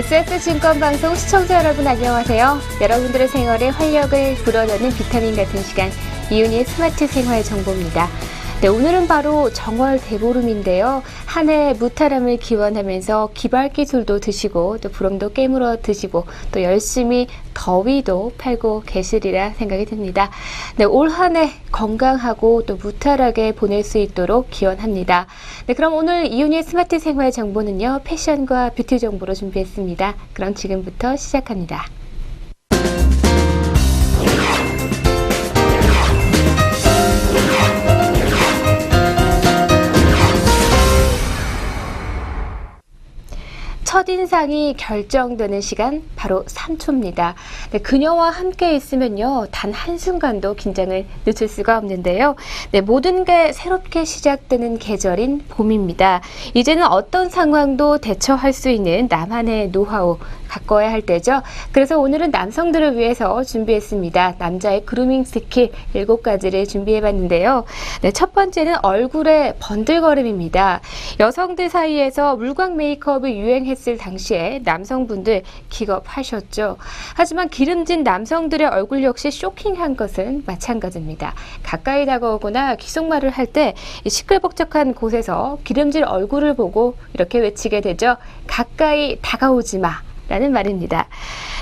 SS증권방송 시청자 여러분 안녕하세요. 여러분들의 생활에 활력을 불어넣는 비타민 같은 시간 이윤희의 스마트 생활 정보입니다. 네, 오늘은 바로 정월 대보름인데요. 한 해 무탈함을 기원하면서 기발 기술도 드시고 또 부럼도 깨물어 드시고 또 열심히 더위도 팔고 계시리라 생각이 듭니다. 네, 올 한 해 건강하고 또 무탈하게 보낼 수 있도록 기원합니다. 네, 그럼 오늘 이윤희의 스마트 생활 정보는요. 패션과 뷰티 정보로 준비했습니다. 그럼 지금부터 시작합니다. 첫인상이 결정되는 시간 바로 3초입니다. 네, 그녀와 함께 있으면요. 단 한순간도 긴장을 늦출 수가 없는데요. 네, 모든 게 새롭게 시작되는 계절인 봄입니다. 이제는 어떤 상황도 대처할 수 있는 나만의 노하우 바꿔야 할 때죠. 그래서 오늘은 남성들을 위해서 준비했습니다. 남자의 그루밍 스킬 7가지를 준비해 봤는데요. 네, 첫 번째는 얼굴의 번들거림입니다. 여성들 사이에서 물광 메이크업이 유행했 을 당시에 남성분들 기겁하셨죠. 하지만 기름진 남성들의 얼굴 역시 쇼킹한 것은 마찬가지입니다. 가까이 다가오거나 귓속말을 할 때 시끌벅적한 곳에서 기름질 얼굴을 보고 이렇게 외치게 되죠. 가까이 다가오지 마. 라는 말입니다.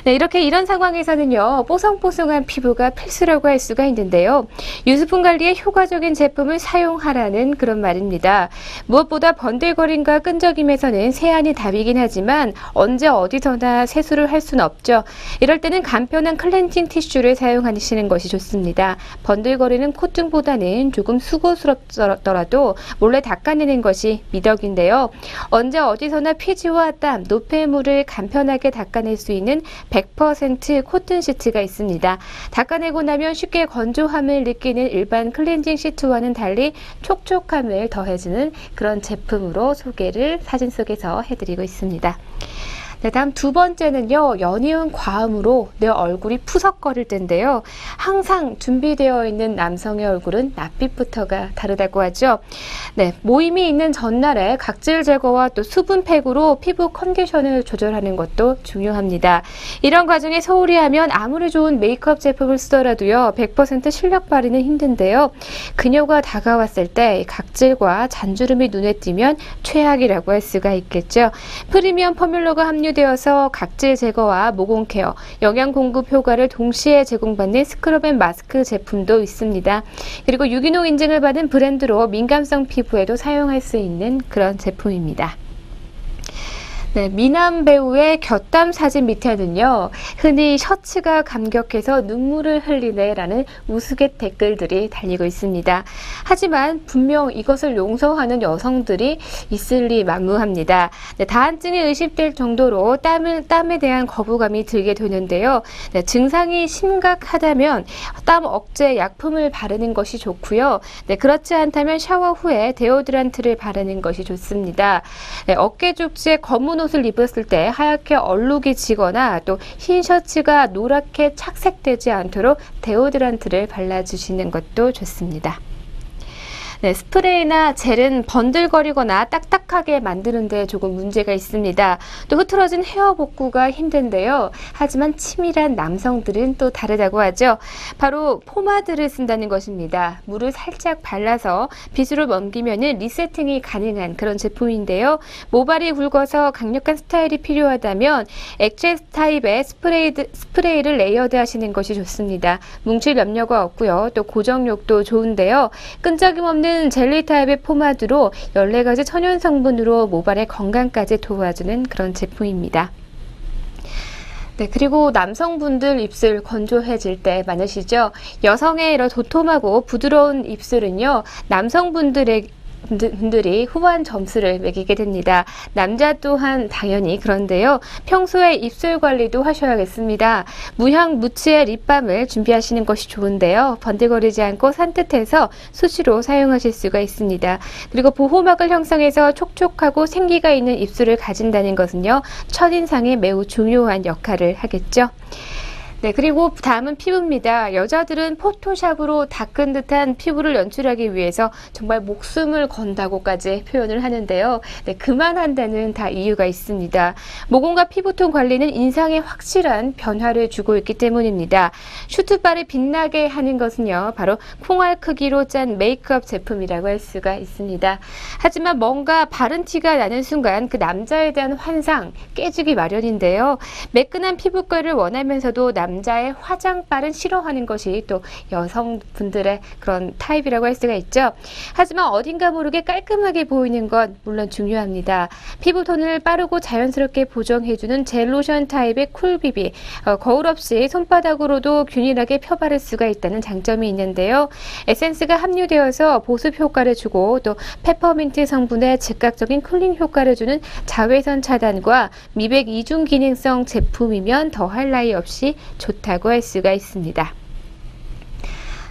네, 이렇게 이런 상황에서는요, 뽀송뽀송한 피부가 필수라고 할 수가 있는데요. 유수분 관리에 효과적인 제품을 사용하라는 그런 말입니다. 무엇보다 번들거림과 끈적임에서는 세안이 답이긴 하지만 언제 어디서나 세수를 할 수는 없죠. 이럴 때는 간편한 클렌징 티슈를 사용하시는 것이 좋습니다. 번들거리는 콧등보다는 조금 수고스럽더라도 몰래 닦아내는 것이 미덕인데요. 언제 어디서나 피지와 땀, 노폐물을 간편하게 깨끗하게 닦아낼 수 있는 100% 코튼 시트가 있습니다. 닦아내고 나면 쉽게 건조함을 느끼는 일반 클렌징 시트와는 달리 촉촉함을 더해주는 그런 제품으로 소개를 사진 속에서 해드리고 있습니다. 네, 다음 두 번째는요, 연이은 과음으로 내 얼굴이 푸석거릴 텐데요. 항상 준비되어 있는 남성의 얼굴은 낯빛부터가 다르다고 하죠. 네, 모임이 있는 전날에 각질 제거와 또 수분팩으로 피부 컨디션을 조절하는 것도 중요합니다. 이런 과정에 소홀히 하면 아무리 좋은 메이크업 제품을 쓰더라도요, 100% 실력 발휘는 힘든데요. 그녀가 다가왔을 때 각질과 잔주름이 눈에 띄면 최악이라고 할 수가 있겠죠. 프리미엄 포뮬러가 함유 함유되어서 각질 제거와 모공 케어, 영양 공급 효과를 동시에 제공받는 스크럽앤 마스크 제품도 있습니다. 그리고 유기농 인증을 받은 브랜드로 민감성 피부에도 사용할 수 있는 그런 제품입니다. 네, 미남 배우의 곁담 사진 밑에는요, 흔히 셔츠가 감격해서 눈물을 흘리네라는 우스갯 댓글들이 달리고 있습니다. 하지만 분명 이것을 용서하는 여성들이 있을 리 만무합니다. 네, 다한증이 의심될 정도로 땀을, 땀에 대한 거부감이 들게 되는데요. 네, 증상이 심각하다면 땀 억제 약품을 바르는 것이 좋고요. 네, 그렇지 않다면 샤워 후에 데오드란트를 바르는 것이 좋습니다. 네, 어깨 쪽지에 검은 검은 옷을 입었을 때 하얗게 얼룩이 지거나 또 흰 셔츠가 노랗게 착색되지 않도록 데오드란트를 발라주시는 것도 좋습니다. 네, 스프레이나 젤은 번들거리거나 딱딱하게 만드는데 조금 문제가 있습니다. 또 흐트러진 헤어 복구가 힘든데요. 하지만 치밀한 남성들은 또 다르다고 하죠. 바로 포마드를 쓴다는 것입니다. 물을 살짝 발라서 빗으로 넘기면 리세팅이 가능한 그런 제품인데요. 모발이 굵어서 강력한 스타일이 필요하다면 액체 타입의 스프레이, 스프레이를 레이어드 하시는 것이 좋습니다. 뭉칠 염려가 없고요. 또 고정력도 좋은데요. 끈적임 없는 있는 젤리 타입의 포마드로 14가지 천연 성분으로 모발의 건강까지 도와주는 그런 제품입니다. 네, 그리고 남성분들 입술 건조해질 때 많으시죠? 여성의 이런 도톰하고 부드러운 입술은요, 남성분들의 분들이 후한 점수를 매기게 됩니다. 남자 또한 당연히 그런데요. 평소에 입술 관리도 하셔야겠습니다. 무향 무치의 립밤을 준비하시는 것이 좋은데요. 번들거리지 않고 산뜻해서 수시로 사용하실 수가 있습니다. 그리고 보호막을 형성해서 촉촉하고 생기가 있는 입술을 가진다는 것은요. 첫인상에 매우 중요한 역할을 하겠죠. 네, 그리고 다음은 피부입니다. 여자들은 포토샵으로 닦은 듯한 피부를 연출하기 위해서 정말 목숨을 건다고까지 표현을 하는데요. 네, 그만한 데는 다 이유가 있습니다. 모공과 피부톤 관리는 인상에 확실한 변화를 주고 있기 때문입니다. 슈트바를 빛나게 하는 것은요, 바로 콩알 크기로 짠 메이크업 제품이라고 할 수가 있습니다. 하지만 뭔가 바른 티가 나는 순간 그 남자에 대한 환상 깨지기 마련인데요. 매끈한 피부결을 원하면서도 남 자의 화장빨은 싫어하는 것이 또 여성분들의 그런 타입이라고 할 수가 있죠. 하지만 어딘가 모르게 깔끔하게 보이는 건 물론 중요합니다. 피부톤을 빠르고 자연스럽게 보정해주는 젤로션 타입의 쿨비비 어, 거울 없이 손바닥으로도 균일하게 펴바를 수가 있다는 장점이 있는데요. 에센스가 함유되어서 보습 효과를 주고 또 페퍼민트 성분의 즉각적인 쿨링 효과를 주는 자외선 차단과 미백 이중 기능성 제품이면 더할 나위 없이 좋다고 할 수가 있습니다.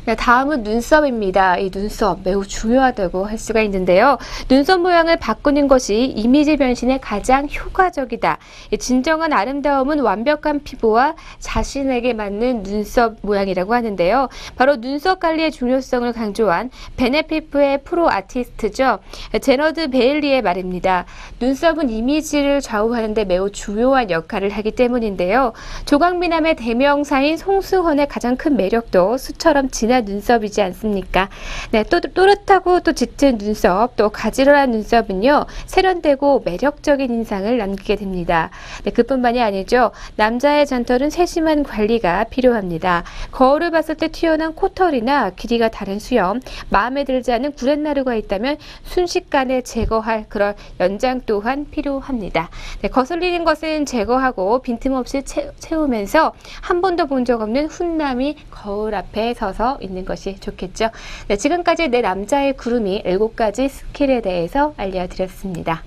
네, 다음은 눈썹입니다. 이 눈썹 매우 중요하다고 할 수가 있는데요. 눈썹 모양을 바꾸는 것이 이미지 변신에 가장 효과적이다. 이 진정한 아름다움은 완벽한 피부와 자신에게 맞는 눈썹 모양이라고 하는데요. 바로 눈썹 관리의 중요성을 강조한 베네피프의 프로 아티스트죠. 제너드 베일리의 말입니다. 눈썹은 이미지를 좌우하는데 매우 중요한 역할을 하기 때문인데요. 조각미남의 대명사인 송수헌의 가장 큰 매력도 수처럼 진한 눈썹이지 않습니까? 네, 또 또렷하고 또 짙은 눈썹, 또 가지런한 눈썹은요, 세련되고 매력적인 인상을 남기게 됩니다. 네, 그뿐만이 아니죠. 남자의 잔털은 세심한 관리가 필요합니다. 거울을 봤을 때 튀어나온 코털이나 길이가 다른 수염, 마음에 들지 않은 구렛나루가 있다면 순식간에 제거할 그런 연장 또한 필요합니다. 네, 거슬리는 것은 제거하고 빈틈없이 채, 채우면서 한 번도 본 적 없는 훈남이 거울 앞에 서서 있는 것이 좋겠죠. 네, 지금까지 내 남자의 구름이 7가지 스킬에 대해서 알려드렸습니다.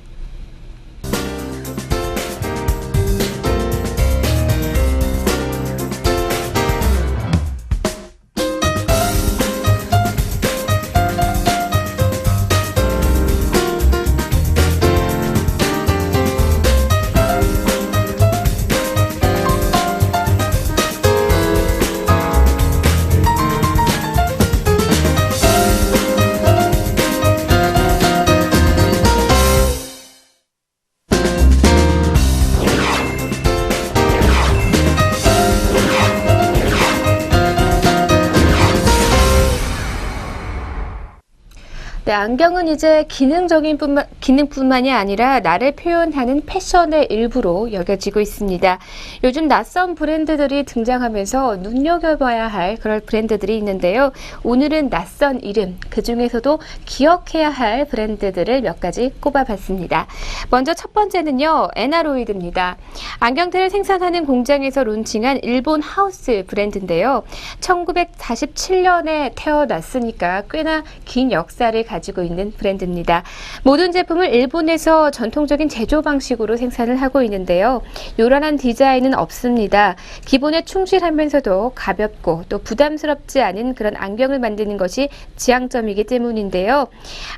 네, 안경은 이제 기능적인 뿐만, 기능뿐만이 아니라 나를 표현하는 패션의 일부로 여겨지고 있습니다. 요즘 낯선 브랜드들이 등장하면서 눈여겨봐야 할 그런 브랜드들이 있는데요. 오늘은 낯선 이름, 그 중에서도 기억해야 할 브랜드들을 몇 가지 꼽아봤습니다. 먼저 첫 번째는요, 에나로이드입니다. 안경테를 생산하는 공장에서 론칭한 일본 하우스 브랜드인데요. 1947년에 태어났으니까 꽤나 긴 역사를 가지고 있는 브랜드입니다. 모든 제품을 일본에서 전통적인 제조 방식으로 생산을 하고 있는데요. 요란한 디자인은 없습니다. 기본에 충실하면서도 가볍고 또 부담스럽지 않은 그런 안경을 만드는 것이 지향점이기 때문인데요.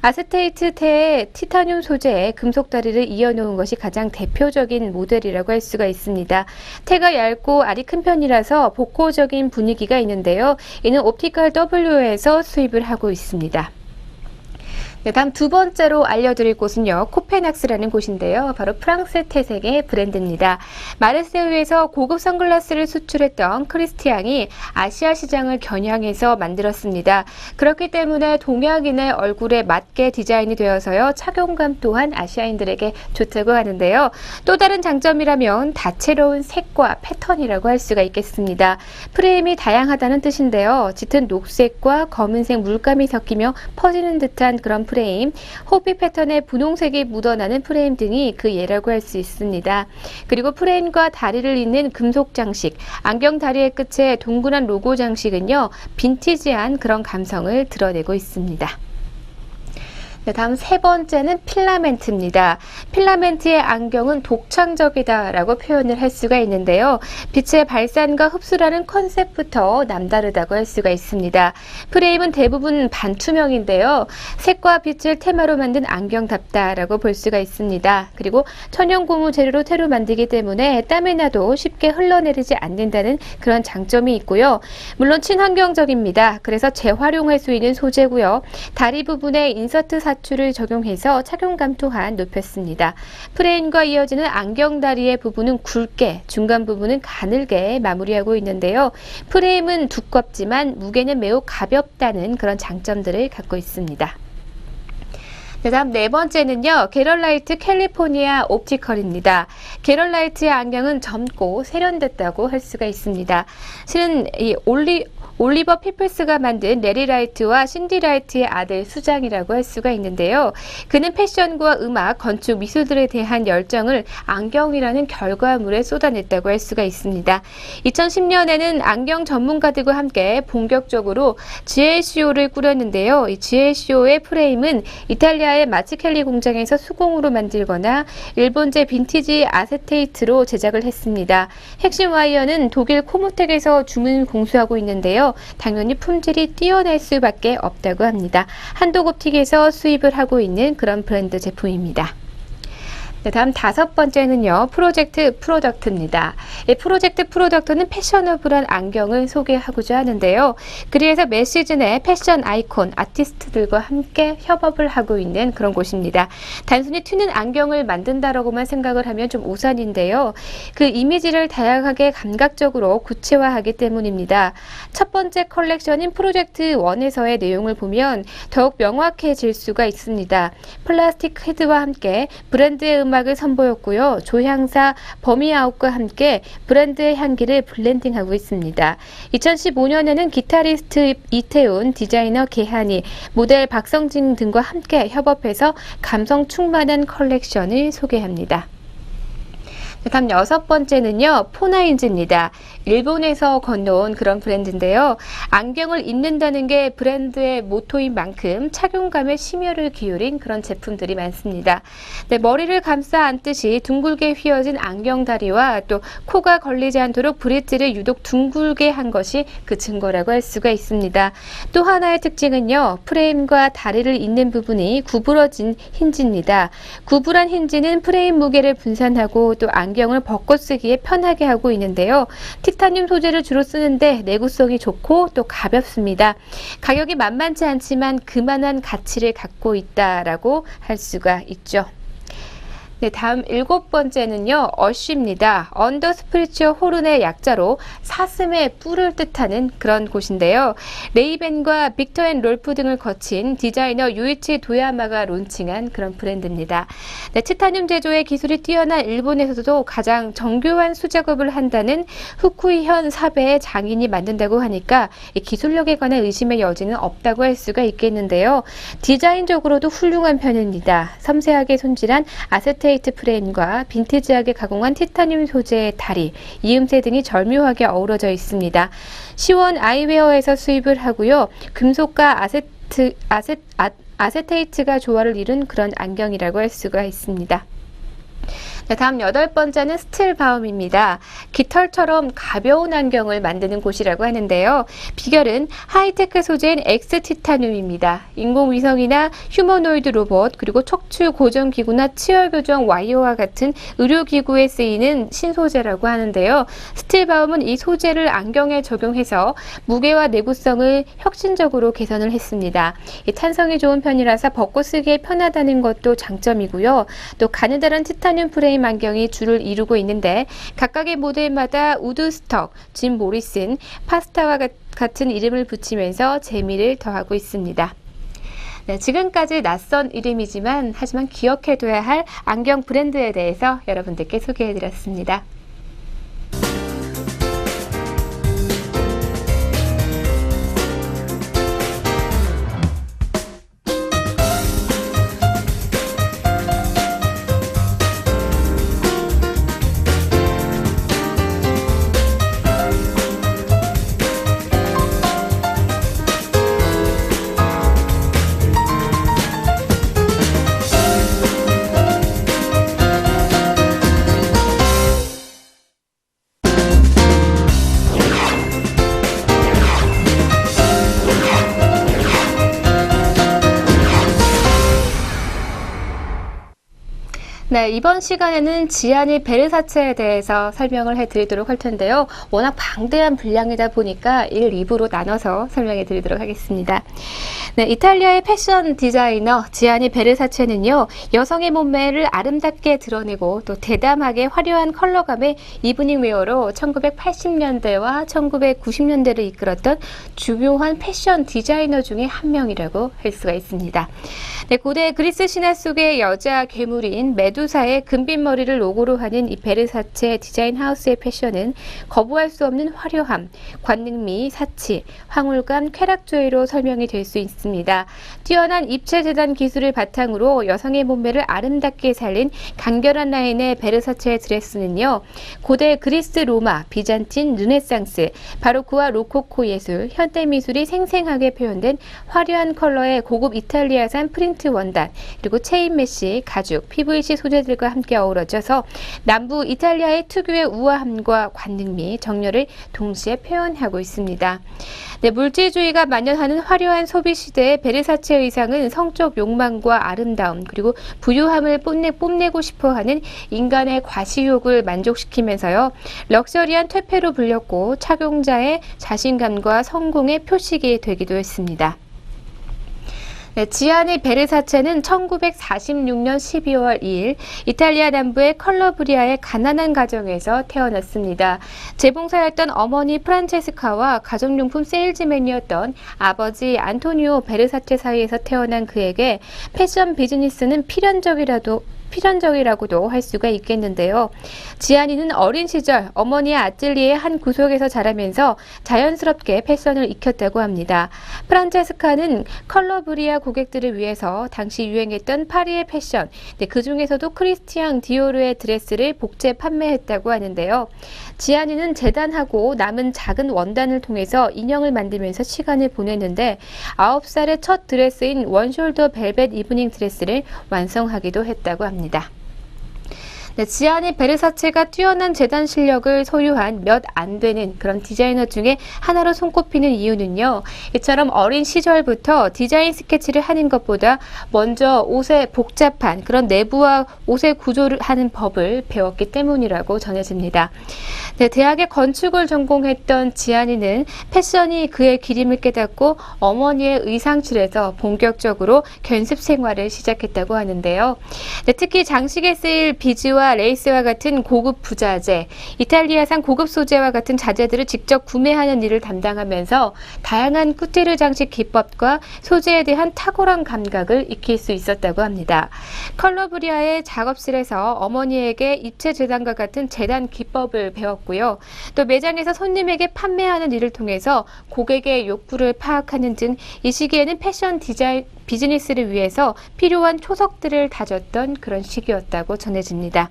아스테이트 태에 티타늄 소재의 금속 다리를 이어놓은 것이 가장 대표적인 모델이라고 할 수가 있습니다. 태가 얇고 알이 큰 편이라서 복고적인 분위기가 있는데요. 이는 옵티컬 W에서 수입을 하고 있습니다. 네, 다음 두 번째로 알려드릴 곳은요, 코페낙스라는 곳인데요. 바로 프랑스 태색의 브랜드입니다. 마르세유에서 고급 선글라스를 수출했던 크리스티앙이 아시아 시장을 겨냥해서 만들었습니다. 그렇기 때문에 동양인의 얼굴에 맞게 디자인이 되어서요, 착용감 또한 아시아인들에게 좋다고 하는데요. 또 다른 장점이라면 다채로운 색과 패턴이라고 할 수가 있겠습니다. 프레임이 다양하다는 뜻인데요. 짙은 녹색과 검은색 물감이 섞이며 퍼지는 듯한 그런 프레임, 호피 패턴의 분홍색이 묻어나는 프레임 등이 그 예라고 할 수 있습니다. 그리고 프레임과 다리를 잇는 금속 장식, 안경 다리의 끝에 동그란 로고 장식은요, 빈티지한 그런 감성을 드러내고 있습니다. 네, 다음 세 번째는 필라멘트입니다. 필라멘트의 안경은 독창적이다라고 표현을 할 수가 있는데요. 빛의 발산과 흡수라는 컨셉부터 남다르다고 할 수가 있습니다. 프레임은 대부분 반투명인데요. 색과 빛을 테마로 만든 안경답다라고 볼 수가 있습니다. 그리고 천연 고무 재료로 테로 만들기 때문에 땀이 나도 쉽게 흘러내리지 않는다는 그런 장점이 있고요. 물론 친환경적입니다. 그래서 재활용할 수 있는 소재고요. 다리 부분에 인서트 사 출을 적용해서 착용감 또한 높였습니다. 프레임과 이어지는 안경다리의 부분은 굵게, 중간 부분은 가늘게 마무리하고 있는데요. 프레임은 두껍지만 무게는 매우 가볍다는 그런 장점들을 갖고 있습니다. 네, 다음 네 번째는요. 게럴라이트 캘리포니아 옵티컬입니다. 게럴라이트의 안경은 젊고 세련됐다고 할 수가 있습니다. 실은 이 올리 올리버 피플스가 만든 레리 라이트와 신디 라이트의 아들 수장이라고 할 수가 있는데요. 그는 패션과 음악, 건축, 미술들에 대한 열정을 안경이라는 결과물에 쏟아냈다고 할 수가 있습니다. 2010년에는 안경 전문가들과 함께 본격적으로 GLCO를 꾸렸는데요. 이 GLCO의 프레임은 이탈리아의 마치켈리 공장에서 수공으로 만들거나 일본제 빈티지 아세테이트로 제작을 했습니다. 핵심 와이어는 독일 코모텍에서 주문 공수하고 있는데요. 당연히 품질이 뛰어날 수밖에 없다고 합니다. 한도급틱에서 수입을 하고 있는 그런 브랜드 제품입니다. 네, 다음 다섯 번째는요, 프로젝트 프로덕트입니다. 이 프로젝트 프로덕트는 패셔너블한 안경을 소개하고자 하는데요. 그래서 매 시즌에 패션 아이콘, 아티스트들과 함께 협업을 하고 있는 그런 곳입니다. 단순히 튀는 안경을 만든다라고만 생각을 하면 좀 오산인데요. 그 이미지를 다양하게 감각적으로 구체화하기 때문입니다. 첫 번째 컬렉션인 프로젝트 1에서의 내용을 보면 더욱 명확해질 수가 있습니다. 플라스틱 헤드와 함께 브랜드의 음 음악을 선보였고요. 조향사 버미아웃과 함께 브랜드의 향기를 블렌딩하고 있습니다. 2015년에는 기타리스트 이태훈, 디자이너 개한이, 모델 박성진 등과 함께 협업해서 감성 충만한 컬렉션을 소개합니다. 다음 여섯 번째는요, 포나인즈입니다. 일본에서 건너온 그런 브랜드인데요. 안경을 입는다는 게 브랜드의 모토인 만큼 착용감에 심혈을 기울인 그런 제품들이 많습니다. 네, 머리를 감싸 안듯이 둥글게 휘어진 안경다리와 또 코가 걸리지 않도록 브릿지를 유독 둥글게 한 것이 그 증거라고 할 수가 있습니다. 또 하나의 특징은요, 프레임과 다리를 잇는 부분이 구부러진 힌지입니다. 구부란 힌지는 프레임 무게를 분산하고 또 안경 안경을 벗고 쓰기에 편하게 하고 있는데요. 티타늄 소재를 주로 쓰는데 내구성이 좋고 또 가볍습니다. 가격이 만만치 않지만 그만한 가치를 갖고 있다라고 할 수가 있죠. 네, 다음 일곱 번째는요, 어쉬입니다. 언더 스프리처 호른의 약자로 사슴의 뿔을 뜻하는 그런 곳인데요. 레이벤과 빅터 앤 롤프 등을 거친 디자이너 유이치 도야마가 론칭한 그런 브랜드입니다. 네, 티타늄 제조의 기술이 뛰어난 일본에서도 가장 정교한 수작업을 한다는 후쿠이현 사배의 장인이 만든다고 하니까 이 기술력에 관한 의심의 여지는 없다고 할 수가 있겠는데요. 디자인적으로도 훌륭한 편입니다. 섬세하게 손질한 아세테 플레이트 프레임과 빈티지하게 가공한 티타늄 소재의 다리, 이음새 등이 절묘하게 어우러져 있습니다. 시원 아이웨어에서 수입을 하고요. 금속과 아세트, 아세, 아, 아세테이트가 조화를 이룬 그런 안경이라고 할 수가 있습니다. 네, 다음 여덟 번째는 스틸바움입니다. 깃털처럼 가벼운 안경을 만드는 곳이라고 하는데요. 비결은 하이테크 소재인 엑스티타늄입니다. 인공위성이나 휴머노이드 로봇, 그리고 척추 고정 기구나 치열 교정 와이어와 같은 의료 기구에 쓰이는 신소재라고 하는데요. 스틸바움은 이 소재를 안경에 적용해서 무게와 내구성을 혁신적으로 개선을 했습니다. 탄성이 좋은 편이라서 벗고 쓰기에 편하다는 것도 장점이고요. 또 가느다란 티타늄 프레임 프레임 안경이 줄을 이루고 있는데 각각의 모델마다 우드스톡, 짐 모리슨, 파스타와 같은 이름을 붙이면서 재미를 더하고 있습니다. 네, 지금까지 낯선 이름이지만 하지만 기억해둬야 할 안경 브랜드에 대해서 여러분들께 소개해드렸습니다. 네, 이번 시간에는 지아니 베르사체에 대해서 설명을 해드리도록 할 텐데요. 워낙 방대한 분량이다 보니까 1, 2부로 나눠서 설명해 드리도록 하겠습니다. 네, 이탈리아의 패션 디자이너 지아니 베르사체는요, 여성의 몸매를 아름답게 드러내고 또 대담하게 화려한 컬러감의 이브닝 웨어로 1980년대와 1990년대를 이끌었던 주요한 패션 디자이너 중에 한 명이라고 할 수가 있습니다. 네, 고대 그리스 신화 속의 여자 괴물인 메두 사의 금빛 머리를 로고로 하는 이 베르사체 디자인 하우스의 패션은 거부할 수 없는 화려함, 관능미, 사치, 황홀감, 쾌락조회로 설명이 될 수 있습니다. 뛰어난 입체 재단 기술을 바탕으로 여성의 몸매를 아름답게 살린 간결한 라인의 베르사체 드레스는요. 고대 그리스, 로마, 비잔틴, 르네상스, 바로크와 로코코 예술, 현대 미술이 생생하게 표현된 화려한 컬러의 고급 이탈리아산 프린트 원단, 그리고 체인 메쉬, 가죽, PVC 소재 들과 함께 어우러져서 남부 이탈리아의 특유의 우아함과 관능미, 정열을 동시에 표현하고 있습니다. 네, 물질주의가 만연하는 화려한 소비 시대의 베르사체 의상은 성적 욕망과 아름다움 그리고 부유함을 뽐내, 뽐내고 싶어하는 인간의 과시욕을 만족시키면서요 럭셔리한 퇴폐로 불렸고 착용자의 자신감과 성공의 표식이 되기도 했습니다. 네, 지아니 베르사체는 1946년 12월 2일 이탈리아 남부의 컬러브리아의 가난한 가정에서 태어났습니다. 재봉사였던 어머니 프란체스카와 가정용품 세일즈맨이었던 아버지 안토니오 베르사체 사이에서 태어난 그에게 패션 비즈니스는 필연적이라도 필연적이라고도 할 수가 있겠는데요. 지안이는 어린 시절 어머니의 아틀리에의 한 구석에서 자라면서 자연스럽게 패션을 익혔다고 합니다. 프란체스카는 컬러브리아 고객들을 위해서 당시 유행했던 파리의 패션, 네, 그 중에서도 크리스티앙 디오르의 드레스를 복제 판매했다고 하는데요. 지안이는 재단하고 남은 작은 원단을 통해서 인형을 만들면서 시간을 보냈는데 9살의 첫 드레스인 원숄더 벨벳 이브닝 드레스를 완성하기도 했다고 합니다. 있습니다. 네, 지아니 베르사체가 뛰어난 재단 실력을 소유한 몇 안 되는 그런 디자이너 중에 하나로 손꼽히는 이유는요. 이처럼 어린 시절부터 디자인 스케치를 하는 것보다 먼저 옷의 복잡한 그런 내부와 옷의 구조를 하는 법을 배웠기 때문이라고 전해집니다. 네, 대학의 건축을 전공했던 지아니는 패션이 그의 기림을 깨닫고 어머니의 의상실에서 본격적으로 견습 생활을 시작했다고 하는데요. 네, 특히 장식에 쓰일 비즈와 레이스와 같은 고급 부자재, 이탈리아산 고급 소재와 같은 자재들을 직접 구매하는 일을 담당하면서 다양한 쿠티르 장식 기법과 소재에 대한 탁월한 감각을 익힐 수 있었다고 합니다. 컬러브리아의 작업실에서 어머니에게 입체 재단과 같은 재단 기법을 배웠고요. 또 매장에서 손님에게 판매하는 일을 통해서 고객의 욕구를 파악하는 등 이 시기에는 패션 디자인 비즈니스를 위해서 필요한 초석들을 다졌던 그런 시기였다고 전해집니다.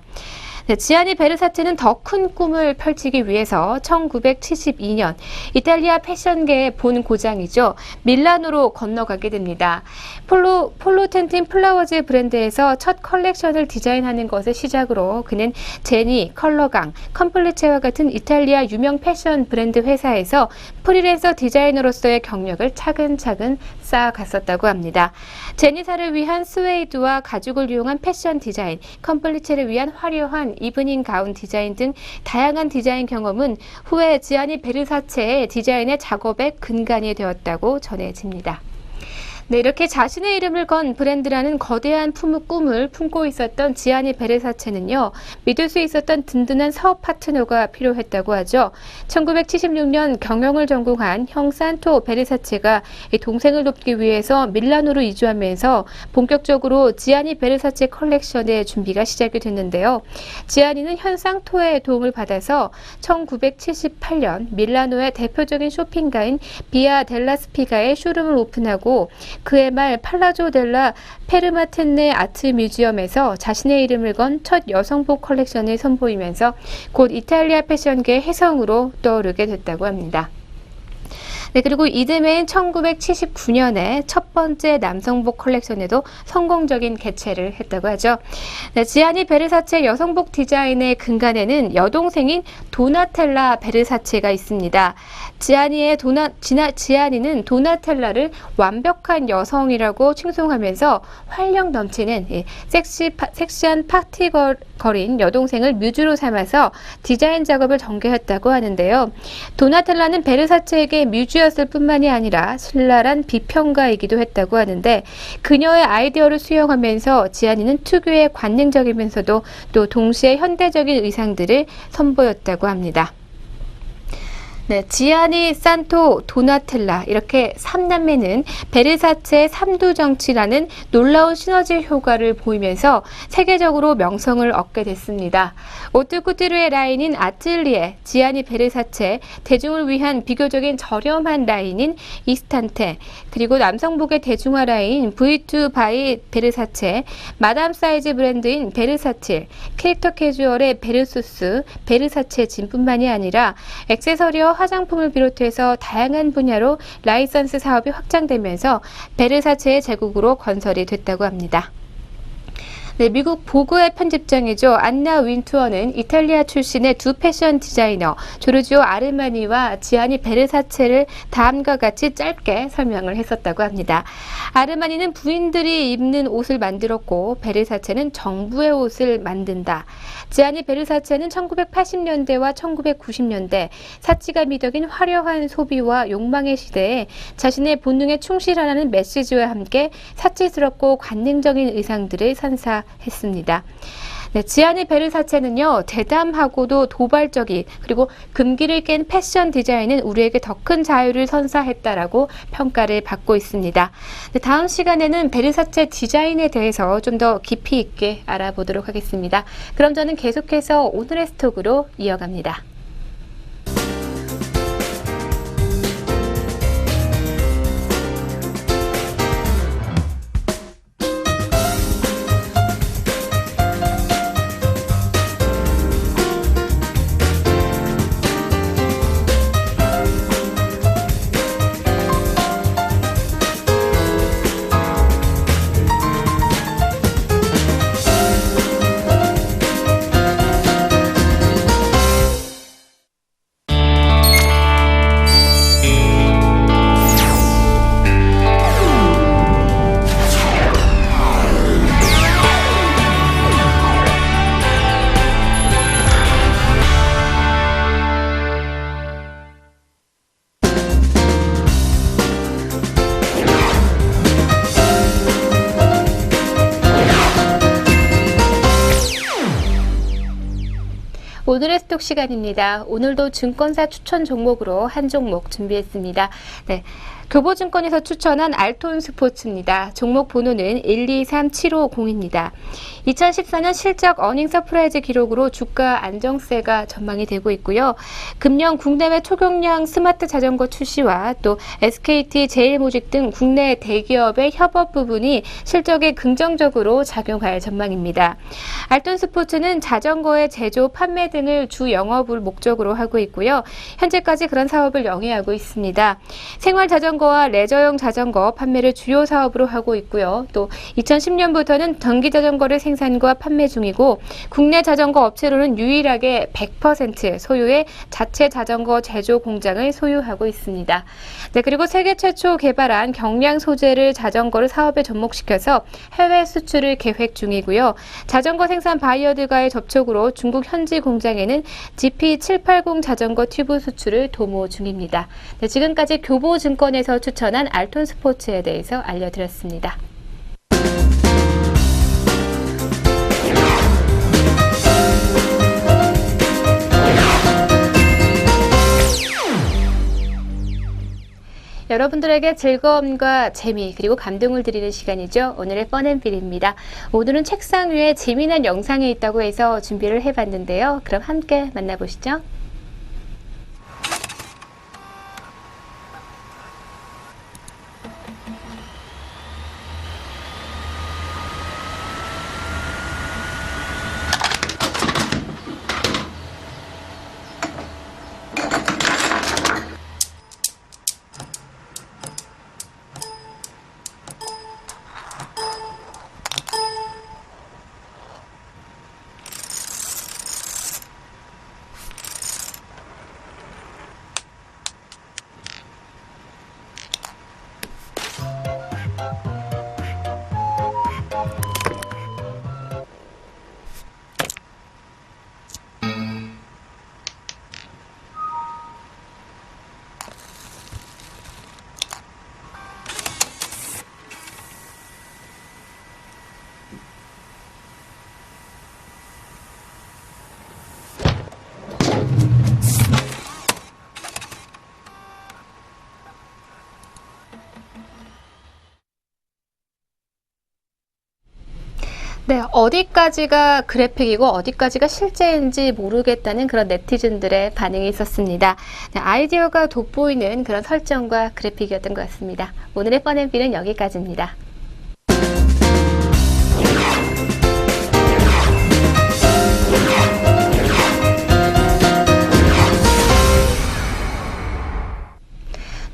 네, 지아니 베르사체는 더 큰 꿈을 펼치기 위해서 1972년 이탈리아 패션계의 본 고장이죠. 밀라노로 건너가게 됩니다. 폴로, 폴로텐틴 플라워즈 브랜드에서 첫 컬렉션을 디자인하는 것을 시작으로 그는 제니, 컬러강, 컴플리체와 같은 이탈리아 유명 패션 브랜드 회사에서 프리랜서 디자이너로서의 경력을 차근차근 쌓아갔었다고 합니다. 제니사를 위한 스웨이드와 가죽을 이용한 패션 디자인, 컴플리체를 위한 화려한 이브닝 가운 디자인 등 다양한 디자인 경험은 후에 지아니 베르사체의 디자인의 작업의 근간이 되었다고 전해집니다. 네, 이렇게 자신의 이름을 건 브랜드라는 거대한 품, 꿈을 품고 있었던 지아니 베르사체는요, 믿을 수 있었던 든든한 사업 파트너가 필요했다고 하죠. 1976년 경영을 전공한 형 산토 베르사체가 동생을 돕기 위해서 밀라노로 이주하면서 본격적으로 지아니 베르사체 컬렉션의 준비가 시작이 됐는데요. 지아니는 현 상토의 도움을 받아서 1978년 밀라노의 대표적인 쇼핑가인 비아 델라스피가의 쇼룸을 오픈하고 그해 말 팔라조 델라 페르마텐네 아트 뮤지엄에서 자신의 이름을 건 첫 여성복 컬렉션을 선보이면서 곧 이탈리아 패션계 의 혜성으로 떠오르게 됐다고 합니다. 네, 그리고 이듬해인 1979년에 첫 번째 남성복 컬렉션에도 성공적인 개최를 했다고 하죠. 네, 지아니 베르사체 여성복 디자인의 근간에는 여동생인 도나텔라 베르사체가 있습니다. 지아니의 도나, 지나, 지아니는 도나텔라를 완벽한 여성이라고 칭송하면서 활력 넘치는 예, 섹시, 파, 섹시한 파티걸인 여동생을 뮤즈로 삼아서 디자인 작업을 전개했다고 하는데요. 도나텔라는 베르사체에게 뮤즈 였을 뿐만이 아니라 신랄한 비평가이기도 했다고 하는데 그녀의 아이디어를 수용하면서 지아니는 특유의 관능적이면서도 또 동시에 현대적인 의상들을 선보였다고 합니다. 네, 지아니, 산토, 도나텔라 이렇게 삼남매는 베르사체 삼두 정치라는 놀라운 시너지 효과를 보이면서 세계적으로 명성을 얻게 됐습니다. 오뚜쿠티르의 라인인 아틀리에, 지아니 베르사체, 대중을 위한 비교적인 저렴한 라인인 이스탄테, 그리고 남성복의 대중화 라인 V2 바이 베르사체, 마담 사이즈 브랜드인 베르사칠, 캐릭터 캐주얼의 베르수스, 베르사체 진뿐만이 아니라 액세서리와 화장품을 비롯해서 다양한 분야로 라이선스 사업이 확장되면서 베르사체의 제국으로 건설이 됐다고 합니다. 네, 미국 보그의 편집장이죠. 안나 윈투어는 이탈리아 출신의 두 패션 디자이너 조르지오 아르마니와 지아니 베르사체를 다음과 같이 짧게 설명을 했었다고 합니다. 아르마니는 부인들이 입는 옷을 만들었고 베르사체는 정부의 옷을 만든다. 지아니 베르사체는 1980년대와 1990년대 사치가 미덕인 화려한 소비와 욕망의 시대에 자신의 본능에 충실하라는 메시지와 함께 사치스럽고 관능적인 의상들을 선사 했습니다. 네, 지아니 베르사체는요, 대담하고도 도발적이, 그리고 금기를 깬 패션 디자인은 우리에게 더 큰 자유를 선사했다라고 평가를 받고 있습니다. 네, 다음 시간에는 베르사체 디자인에 대해서 좀 더 깊이 있게 알아보도록 하겠습니다. 그럼 저는 계속해서 오늘의 스톡으로 이어갑니다. 오늘의 스톡 시간입니다. 오늘도 증권사 추천 종목으로 한 종목 준비했습니다. 네. 교보증권에서 추천한 알톤 스포츠입니다. 종목 번호는 123750입니다. 2014년 실적 어닝 서프라이즈 기록으로 주가 안정세가 전망이 되고 있고요. 금년 국내외 초경량 스마트 자전거 출시와 또 SKT 제일모직 등 국내 대기업의 협업 부분이 실적에 긍정적으로 작용할 전망입니다. 알톤 스포츠는 자전거의 제조, 판매 등을 주 영업을 목적으로 하고 있고요. 현재까지 그런 사업을 영위하고 있습니다. 생활 자전거 자전거와 레저용 자전거 판매를 주요 사업으로 하고 있고요. 또 2010년부터는 전기 자전거를 생산과 판매 중이고 국내 자전거 업체로는 유일하게 100% 소유의 자체 자전거 제조 공장을 소유하고 있습니다. 네, 그리고 세계 최초 개발한 경량 소재를 자전거를 사업에 접목시켜서 해외 수출을 계획 중이고요. 자전거 생산 바이어들과의 접촉으로 중국 현지 공장에는 GP780 자전거 튜브 수출을 도모 중입니다. 네, 지금까지 교보증권에서 통해서 추천한 알톤 스포츠에 대해서 알려드렸습니다. 여러분들에게 즐거움과 재미 그리고 감동을 드리는 시간이죠. 오늘의 뻔앤필입니다. 오늘은 책상 위에 재미난 영상이 있다고 해서 준비를 해봤는데요. 그럼 함께 만나보시죠. 네, 어디까지가 그래픽이고 어디까지가 실제인지 모르겠다는 그런 네티즌들의 반응이 있었습니다. 네, 아이디어가 돋보이는 그런 설정과 그래픽이었던 것 같습니다. 오늘의 뻔앤비는 여기까지입니다.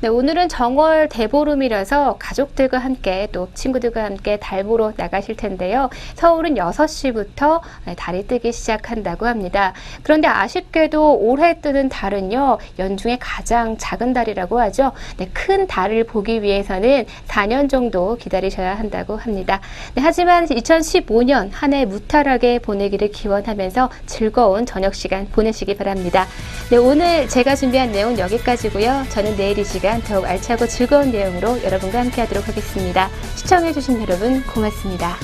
네, 오늘은 정월 대보름이라서 가족들과 함께 또 친구들과 함께 달 보러 나가실 텐데요. 서울은 6시부터 달이 뜨기 시작한다고 합니다. 그런데 아쉽게도 올해 뜨는 달은요, 연중에 가장 작은 달이라고 하죠. 네, 큰 달을 보기 위해서는 4년 정도 기다리셔야 한다고 합니다. 네, 하지만 2015년 한 해 무탈하게 보내기를 기원하면서 즐거운 저녁 시간 보내시기 바랍니다. 네, 오늘 제가 준비한 내용 여기까지고요. 저는 내일 이 시간 더욱 알차고 즐거운 내용으로 여러분과 함께 하도록 하겠습니다. 시청해주신 여러분 고맙습니다.